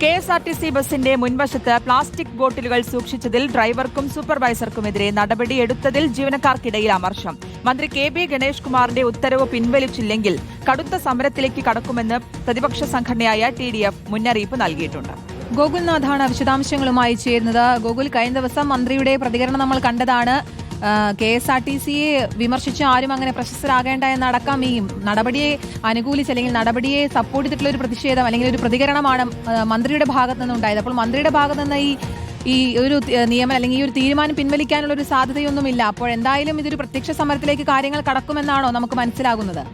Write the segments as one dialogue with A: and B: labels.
A: K S R T C ബസിന്റെ മുൻവശത്ത് plastic ബോട്ടിലുകൾ സൂക്ഷിച്ചതിൽ ഡ്രൈവർക്കും സൂപ്പർവൈസർക്കുമെതിരെ നടപടിയെടുത്തതിൽ ജീവനക്കാർക്കിടയിൽ അമർഷം. മന്ത്രി കെ ബി ഗണേഷ് കുമാറിന്റെ ഉത്തരവ് പിൻവലിച്ചില്ലെങ്കിൽ കടുത്ത സമരത്തിലേക്ക് കടക്കുമെന്ന് പ്രതിപക്ഷ സംഘടനയായ ടി ഡി എഫ് മുന്നറിയിപ്പ് നൽകിയിട്ടുണ്ട്.
B: ഗോകുൽനാഥാണ് വിശദാംശങ്ങളുമായി ചേരുന്നത്. ഗോകുൽ കഴിഞ്ഞ ദിവസം മന്ത്രിയുടെ പ്രതികരണം നമ്മൾ കണ്ടതാണ്. കെ എസ് ആർ ടി സിയെ വിമർശിച്ച് ആരും അങ്ങനെ പ്രശസ്തരാകേണ്ട എന്നടക്കം ഈ നടപടിയെ അനുകൂലിച്ച് അല്ലെങ്കിൽ നടപടിയെ സപ്പോർട്ട് ചെയ്തിട്ടുള്ള ഒരു പ്രതിഷേധം അല്ലെങ്കിൽ ഒരു പ്രതികരണമാണ് മന്ത്രിയുടെ ഭാഗത്ത് നിന്നുണ്ടായത് അപ്പോൾ മന്ത്രിയുടെ ഭാഗത്ത് നിന്ന് ഈ ഈ ഒരു നിയമം അല്ലെങ്കിൽ ഈ ഒരു തീരുമാനം പിൻവലിക്കാനുള്ള ഒരു സാധ്യതയൊന്നുമില്ല. അപ്പോൾ എന്തായാലും ഇതൊരു പ്രത്യക്ഷ സമരത്തിലേക്ക് കാര്യങ്ങൾ കടക്കുമെന്നാണോ നമുക്ക് മനസ്സിലാകുന്നത്?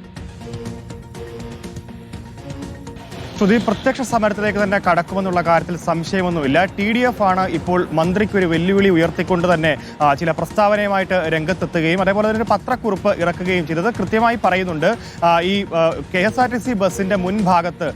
C: ശ്രുതി പ്രത്യക്ഷ സമരത്തിലേക്ക് തന്നെ കടക്കുമെന്നുള്ള കാര്യത്തിൽ സംശയമൊന്നുമില്ല. ടി ഡി എഫ് ആണ് ഇപ്പോൾ മന്ത്രിക്ക് ഒരു വെല്ലുവിളി ഉയർത്തിക്കൊണ്ട് തന്നെ ചില പ്രസ്താവനയുമായിട്ട് രംഗത്തെത്തുകയും അതേപോലെ തന്നെ ഒരു പത്രക്കുറിപ്പ് ഇറക്കുകയും ചെയ്തത് കൃത്യമായി പറയുന്നുണ്ട്. ഈ K S R T C ബസിന്റെ മുൻഭാഗത്ത്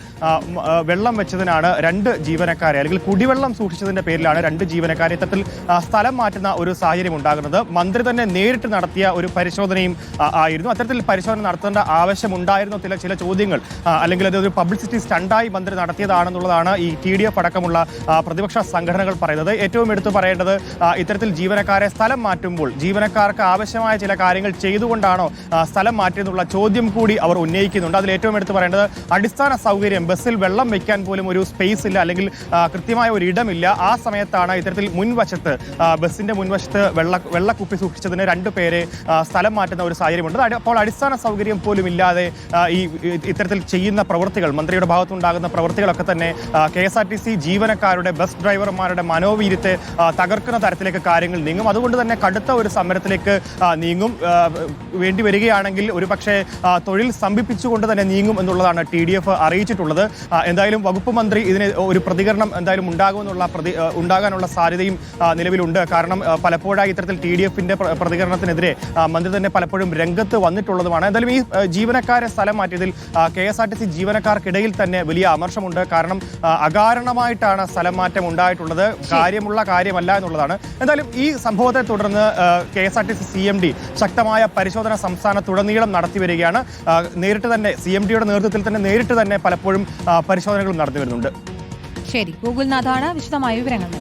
C: വെള്ളം വെച്ചതിനാണ് രണ്ട് ജീവനക്കാരെ അല്ലെങ്കിൽ കുടിവെള്ളം സൂക്ഷിച്ചതിന്റെ പേരിലാണ് രണ്ട് ജീവനക്കാരെ ഇത്തരത്തിൽ സ്ഥലം മാറ്റുന്ന ഒരു സാഹചര്യം ഉണ്ടാകുന്നത്. മന്ത്രി തന്നെ നേരിട്ട് നടത്തിയ ഒരു പരിശോധനയും ആയിരുന്നു. അത്തരത്തിൽ പരിശോധന നടത്തേണ്ട ആവശ്യമുണ്ടായിരുന്നോ? ചില ചില ചോദ്യങ്ങൾ അല്ലെങ്കിൽ അതൊരു പബ്ലിസിറ്റി സ്റ്റണ്ടായി മന്ത്രി നടത്തിയതാണെന്നുള്ളതാണ് ഈ ടി ഡി എഫ് അടക്കമുള്ള പ്രതിപക്ഷ സംഘടനകൾ പറയുന്നത്. ഏറ്റവും എടുത്തു പറയേണ്ടത് ഇത്തരത്തിൽ ജീവനക്കാരെ സ്ഥലം മാറ്റുമ്പോൾ ജീവനക്കാർക്ക് ആവശ്യമായ ചില കാര്യങ്ങൾ ചെയ്തുകൊണ്ടാണോ സ്ഥലം മാറ്റിയെന്നുള്ള ചോദ്യം കൂടി അവർ ഉന്നയിക്കുന്നുണ്ട്. അതിൽ ഏറ്റവും എടുത്തു പറയേണ്ടത് അടിസ്ഥാന സൗകര്യം ബസ്സിൽ വെള്ളം വെക്കാൻ പോലും ഒരു സ്പേസ് ഇല്ല അല്ലെങ്കിൽ കൃത്യമായ ഒരു ഇടമില്ല. ആ സമയത്താണ് ഇത്തരത്തിൽ മുൻവശത്ത് ബസ്സിന്റെ മുൻവശത്ത് വെള്ള വെള്ളക്കുപ്പി സൂക്ഷിച്ചതിന് രണ്ടു പേരെ സ്ഥലം മാറ്റുന്ന ഒരു സാഹചര്യമുണ്ട്. അപ്പോൾ അടിസ്ഥാന സൗകര്യം പോലും ഇല്ലാതെ ഈ ഇത്തരത്തിൽ ചെയ്യുന്ന പ്രവൃത്തികൾ മന്ത്രിയുടെ ഭാഗത്തുണ്ടാകുന്ന പ്രവൃത്തികളൊക്കെ തന്നെ K S R T C ജീവനക്കാരുടെ ബസ് ഡ്രൈവർമാരുടെ മനോവീര്യത്തെ തകർക്കുന്ന തരത്തിലേക്ക് കാര്യങ്ങൾ നീങ്ങും. അതുകൊണ്ട് തന്നെ കടുത്ത ഒരു സമരത്തിലേക്ക് നീങ്ങും. വേണ്ടി വരികയാണെങ്കിൽ ഒരു പക്ഷേ തൊഴിൽ സ്തംഭിപ്പിച്ചുകൊണ്ട് തന്നെ നീങ്ങും എന്നുള്ളതാണ് ടി ഡി എഫ് അറിയിച്ചിട്ടുള്ളത്. എന്തായാലും വകുപ്പ് മന്ത്രി ഇതിന് ഒരു പ്രതികരണം എന്തായാലും ഉണ്ടാകുമെന്നുള്ള പ്രതി ഉണ്ടാകാനുള്ള സാധ്യതയും നിലവിലുണ്ട്. കാരണം പലപ്പോഴായി ഇത്തരത്തിൽ ടി ഡി എഫിന്റെ പ്രതികരണത്തിനെതിരെ മന്ത്രി തന്നെ പലപ്പോഴും രംഗത്ത് വന്നിട്ടുള്ളതുമാണ്. എന്തായാലും ഈ ജീവനക്കാരെ സ്ഥലം മാറ്റിയതിൽ K S R T C ജീവനക്കാർക്കിടയിൽ തന്നെ വലിയ അമർഷമുണ്ട്. കാരണം അകാരണമായിട്ടാണ് സ്ഥലം മാറ്റം ഉണ്ടായിട്ടുള്ളത്. കാര്യമുള്ള കാര്യമല്ല എന്നുള്ളതാണ്. എന്തായാലും ഈ സംഭവത്തെ തുടർന്ന് K S R T C C M D ശക്തമായ പരിശോധന സംസ്ഥാനത്തുടനീളം നടത്തി വരികയാണ്. നേരിട്ട് തന്നെ സി എം ഡിയുടെ നേതൃത്വത്തിൽ തന്നെ നേരിട്ട് തന്നെ പലപ്പോഴും പരിശോധനകളും നടത്തി വരുന്നുണ്ട്.
B: ശരി. ഗോകുൽനാഥാണ് വിശദമായ വിവരങ്ങൾ.